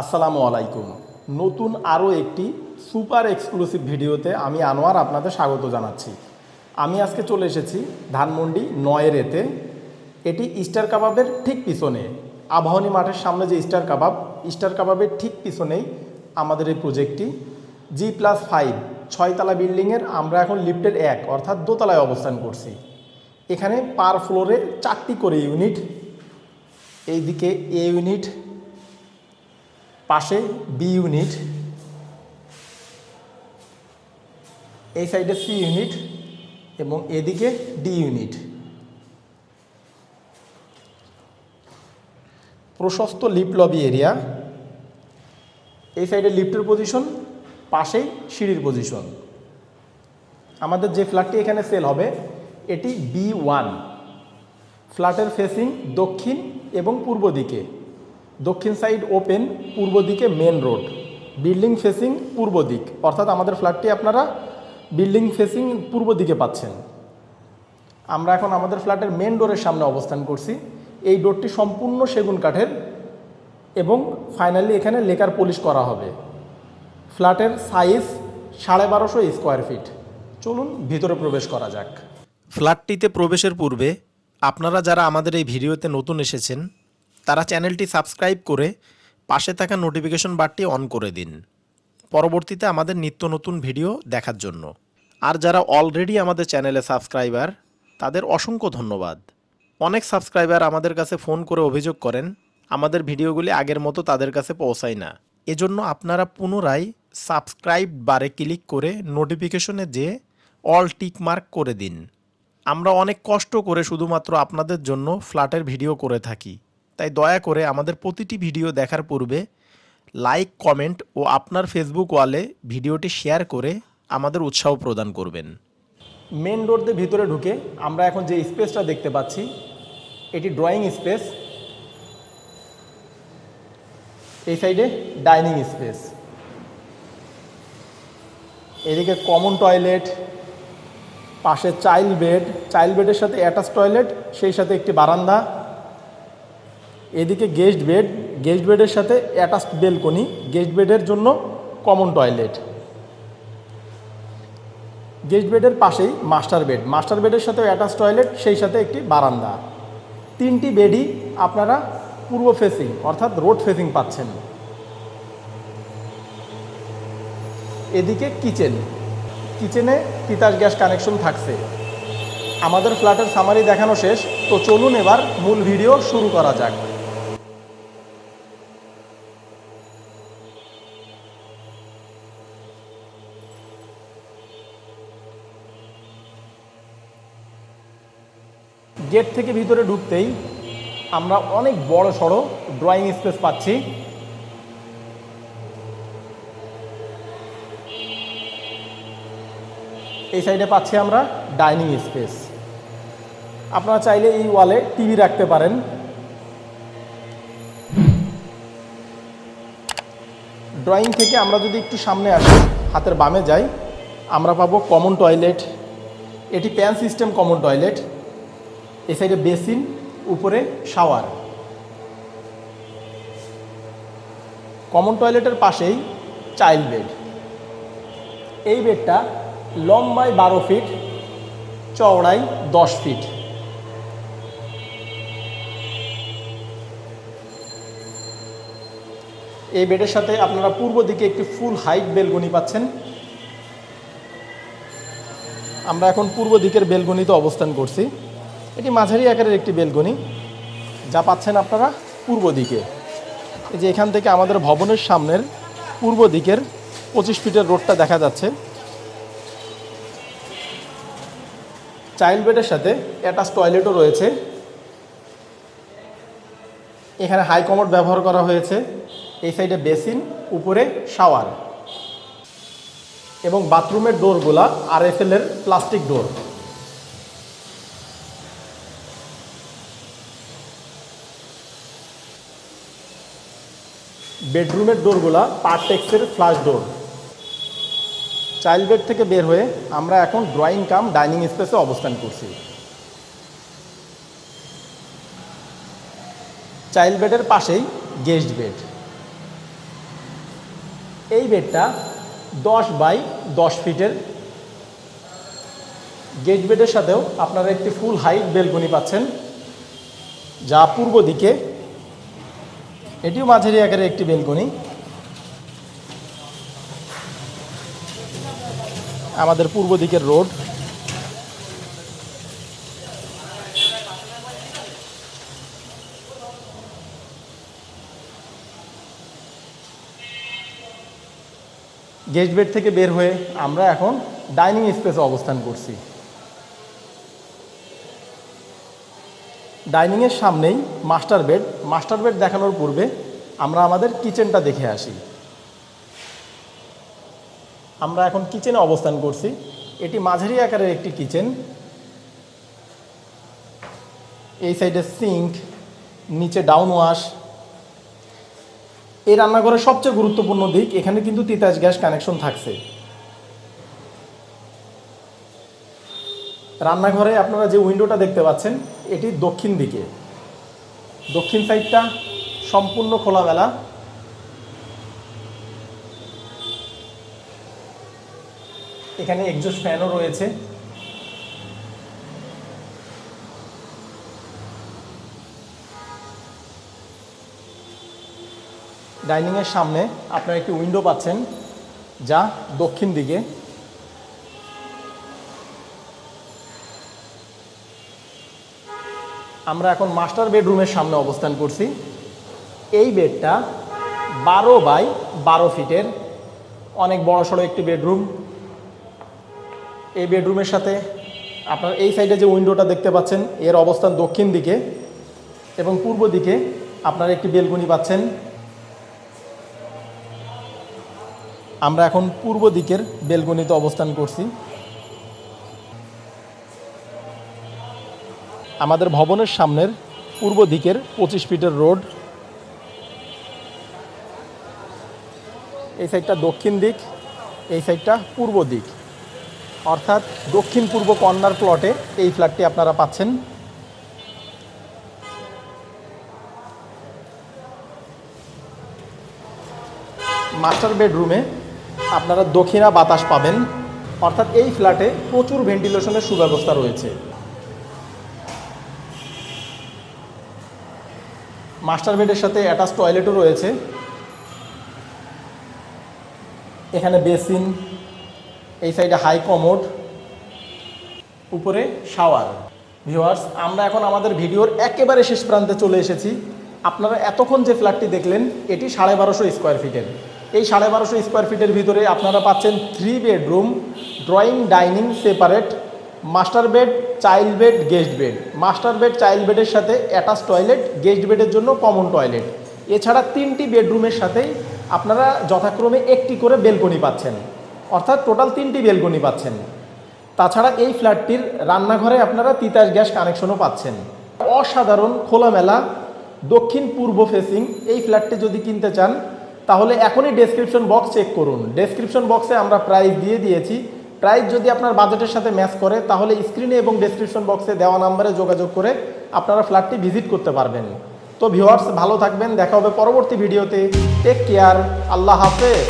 আসসালামু আলাইকুম। নতুন আরও একটি সুপার এক্সক্লুসিভ ভিডিওতে আমি আনোয়ার আপনাদের স্বাগত জানাচ্ছি। আমি আজকে চলে এসেছি ধানমন্ডি নয়ের এতে। এটি ইস্টার কাবাবের ঠিক পিছনে। আবাহনী মাঠের সামনে যে ইস্টার কাবাব, ইস্টার কাবাবের ঠিক পিছনেই আমাদের এই প্রজেক্টটি। জি প্লাস ফাইভ, ছয়তলা বিল্ডিংয়ের আমরা এখন লিফটের এক, অর্থাৎ দোতলায় অবস্থান করছি। এখানে পার ফ্লোরে চারটি করে ইউনিট। এইদিকে এ ইউনিট পাশে বি ইউনিট এই সাইডে সি ইউনিট এবং এদিকে ডি ইউনিট প্রশস্ত লিফট লবি এরিয়া এই সাইডে লিফটের পজিশন পাশেই সিঁড়ির পজিশন আমাদের যে ফ্ল্যাটটি এখানে সেল হবে, এটি বি ওয়ান ফ্ল্যাটের ফেসিং দক্ষিণ এবং পূর্ব দিকে। দক্ষিণ সাইড ওপেন, পূর্ব দিকে মেন রোড। বিল্ডিং ফেসিং পূর্ব দিক। অর্থাৎ আমাদের ফ্ল্যাটটি আপনারা বিল্ডিং ফেসিং পূর্ব দিকে পাচ্ছেন। আমরা এখন আমাদের ফ্ল্যাটের মেন ডোরের সামনে অবস্থান করছি। এই ডোরটি সম্পূর্ণ সেগুন কাঠের এবং ফাইনালি এখানে লেকার পলিশ করা হবে। ফ্ল্যাটের সাইজ সাড়ে বারোশো স্কোয়ার ফিট চলুন ভিতরে প্রবেশ করা যাক। ফ্ল্যাটটিতে প্রবেশের পূর্বে আপনারা যারা আমাদের এই ভিডিওতে নতুন এসেছেন তারা চ্যানেলটি সাবস্ক্রাইব করে পাশে থাকা নোটিফিকেশন বারটি অন করে দিন। পরবর্তীতে আমাদের নিত্য নতুন ভিডিও দেখার জন্য। আর যারা অলরেডি আমাদের চ্যানেলে সাবস্ক্রাইবার, তাদের অসংখ্য ধন্যবাদ। অনেক সাবস্ক্রাইবার আমাদের কাছে ফোন করে অভিযোগ করেন, আমাদের ভিডিওগুলি আগের মতো তাদের কাছে পৌঁছায় না। এজন্য আপনারা পুনরায় সাবস্ক্রাইব বারে ক্লিক করে নোটিফিকেশনে যে অল টিক মার্ক করে দিন। আমরা অনেক কষ্ট করে শুধুমাত্র আপনাদের জন্য ফ্ল্যাটের ভিডিও করে থাকি। তাই দয়া করে আমাদের প্রতিটি ভিডিও দেখার পূর্বে লাইক কমেন্ট ও আপনার ফেসবুক ওয়ালে ভিডিওটি শেয়ার করে আমাদের উৎসাহ প্রদান করবেন। মেন ডোর দিয়ে ভিতরে ঢুকে আমরা এখন যে স্পেসটা দেখতে পাচ্ছি, এটি ড্রয়িং স্পেস এই সাইডে ডাইনিং স্পেস এদিকে কমন টয়লেট পাশে চাইল্ড বেড চাইল্ড বেডের সাথে অ্যাটাচ টয়লেট সেই সাথে একটি বারান্দা। এদিকে গেস্ট বেড গেস্ট বেডের সাথে অ্যাটাচ বেলকনি গেস্ট বেডের জন্য কমন টয়লেট গেস্ট বেডের পাশেই মাস্টার বেড মাস্টার বেডের সাথে অ্যাটাচ টয়লেট সেই সাথে একটি বারান্দা। তিনটি বেডই আপনারা পূর্ব ফেসিং অর্থাৎ রোড ফেসিং পাচ্ছেন। এদিকে কিচেন কিচেনে তিতাস গ্যাস কানেকশন থাকছে। আমাদের ফ্ল্যাটের সামারি দেখানো শেষ। তো চলুন এবার মূল ভিডিও শুরু করা যাক। গেট থেকে ভিতরে ঢুকতেই আমরা অনেক বড় সড়ো ড্রয়িং স্পেস পাচ্ছি। এই সাইডে পাচ্ছি আমরা ডাইনিং স্পেস। আপনারা চাইলে এই ওয়ালে টিভি রাখতে পারেন। ড্রয়িং থেকে আমরা যদি একটু সামনে আসি, হাতের বামে যাই, আমরা পাবো কমন টয়লেট। এটি প্যান সিস্টেম কমন টয়লেট। এই সাইডে বেসিন, উপরে শাওয়ার। কমন টয়লেটের পাশেই চাইল্ড বেড। এই বেডটা লম্বায় বারো ফিট, চওড়ায় দশ ফিট। এই বেডের সাথে আপনারা পূর্ব দিকে একটি ফুল হাইট বেলগনি পাচ্ছেন। আমরা এখন পূর্ব দিকের বেলগনিতে অবস্থান করছি। এটি মাঝারি আকারের একটি বেলকনি যা পাচ্ছেন আপনারা পূর্ব দিকে। এই যে এখান থেকে আমাদের ভবনের সামনের পূর্ব দিকের পঁচিশ ফিটের রোডটা দেখা যাচ্ছে। চাইল্ড বেডের সাথে অ্যাটাচ টয়লেটও রয়েছে। এখানে হাই কমোড ব্যবহার করা হয়েছে। এই সাইডে বেসিন, উপরে শাওয়ার এবং বাথরুমের ডোরগুলা আর এফ এর প্লাস্টিক ডোর। বেডরুমের ডোরগুলা পারটেক্সের ফ্লাশ ডোর। চাইল্ড বেড থেকে বের হয়ে আমরা এখন ড্রয়িং কাম, ডাইনিং স্পেসে অবস্থান করছি। চাইল্ড বেডের পাশেই গেস্ট বেড। এই বেডটা দশ বাই দশ ফিটের। গেট বেডের সাথেও আপনারা একটি ফুল হাইট বেলকনি পাচ্ছেন, যা পূর্ব দিকে এটিও মাঝারি আকারের একটি বেলকনি। আমাদের পূর্ব দিকের রোড। গেস্ট বেড থেকে বের হয়ে আমরা এখন ডাইনিং স্পেসে অবস্থান করছি। ডাইনিংয়ের সামনেই মাস্টার বেড। মাস্টার বেড দেখানোর পূর্বে আমরা আমাদের কিচেনটা দেখে আসি। আমরা এখন কিচেনে অবস্থান করছি। এটি মাঝারি আকারের একটি কিচেন। এই সাইডে সিঙ্ক, নিচে ডাউন ওয়াশ। এই রান্নাঘরের সবচেয়ে গুরুত্বপূর্ণ দিক, এখানে কিন্তু তিতাস গ্যাস কানেকশন থাকছে। রান্নাঘরে আপনারা যে উইন্ডোটা দেখতে পাচ্ছেন, এটি দক্ষিণ দিকে। দক্ষিণ সাইডটা সম্পূর্ণ খোলাবেলা এখানে একজস্ট ফ্যানও রয়েছে। ডাইনিংয়ের সামনে আপনারা একটি উইন্ডো পাচ্ছেন, যা দক্ষিণ দিকে। আমরা এখন মাস্টার বেডরুমের সামনে অবস্থান করছি। এই বেডটা বারো বাই বারো ফিটের, অনেক বড় সড়ো একটি বেডরুম। এই বেডরুমের সাথে আপনার এই সাইডে যে উইন্ডোটা দেখতে পাচ্ছেন, এর অবস্থান দক্ষিণ দিকে এবং পূর্ব দিকে আপনারা একটি বেলকনি পাচ্ছেন। আমরা এখন পূর্ব দিকের বেলকনিতে অবস্থান করছি। আমাদের ভবনের সামনের পূর্ব দিকের পঁচিশ ফিটের রোড। এই সাইডটা দক্ষিণ দিক, এই সাইডটা পূর্ব দিক। অর্থাৎ দক্ষিণ পূর্ব কর্নার প্লটে এই ফ্ল্যাটটি আপনারা পাচ্ছেন। মাস্টার বেডরুমে আপনারা দক্ষিণা বাতাস পাবেন। অর্থাৎ এই ফ্ল্যাটে প্রচুর ভেন্টিলেশনের সুব্যবস্থা রয়েছে। মাস্টার বেডের সাথে অ্যাটাচ টয়লেটও রয়েছে। এখানে বেসিন, এই সাইডে হাই কমোড, উপরে শাওয়ার। ভিউয়ার্স, আমরা এখন আমাদের ভিডিওর একেবারে শেষ প্রান্তে চলে এসেছি। আপনারা এতক্ষণ যে ফ্ল্যাটটি দেখলেন, এটি সাড়ে বারোশো স্কোয়ার ফিটের। এই সাড়ে বারোশো স্কোয়ার ফিটের ভিতরে আপনারা পাচ্ছেন three bedroom drawing dining separate master bed, child bed, guest bed. Master bed, child বেডের সাথে অ্যাটাচ টয়লেট, গেস্ট বেডের জন্য কমন টয়লেট। এছাড়া তিনটি বেডরুমের সাথেই আপনারা যথাক্রমে একটি করে বেলকনি পাচ্ছেন। অর্থাৎ টোটাল তিনটি বেলকনি পাচ্ছেন। তাছাড়া এই ফ্ল্যাটটির রান্নাঘরে আপনারা তিতাস গ্যাস কানেকশনও পাচ্ছেন। অসাধারণ খোলামেলা, দক্ষিণ পূর্ব ফেসিং এই ফ্ল্যাটটি যদি কিনতে চান, তাহলে এখনই ডেসক্রিপশন বক্স চেক করুন। ডেসক্রিপশন বক্সে আমরা প্রাইস দিয়ে দিয়েছি প্রাইস যদি আপনার বাজেটের সাথে ম্যাচ করে, তাহলে স্ক্রিনে এবং ডেসক্রিপশন বক্সে দেওয়া নাম্বারে যোগাযোগ করে আপনারা ফ্ল্যাটটি ভিজিট করতে পারবেন। তো ভিউয়ার্স ভালো থাকবেন, দেখা হবে পরবর্তী ভিডিওতে টেক কেয়ার আল্লাহ হাফেজ।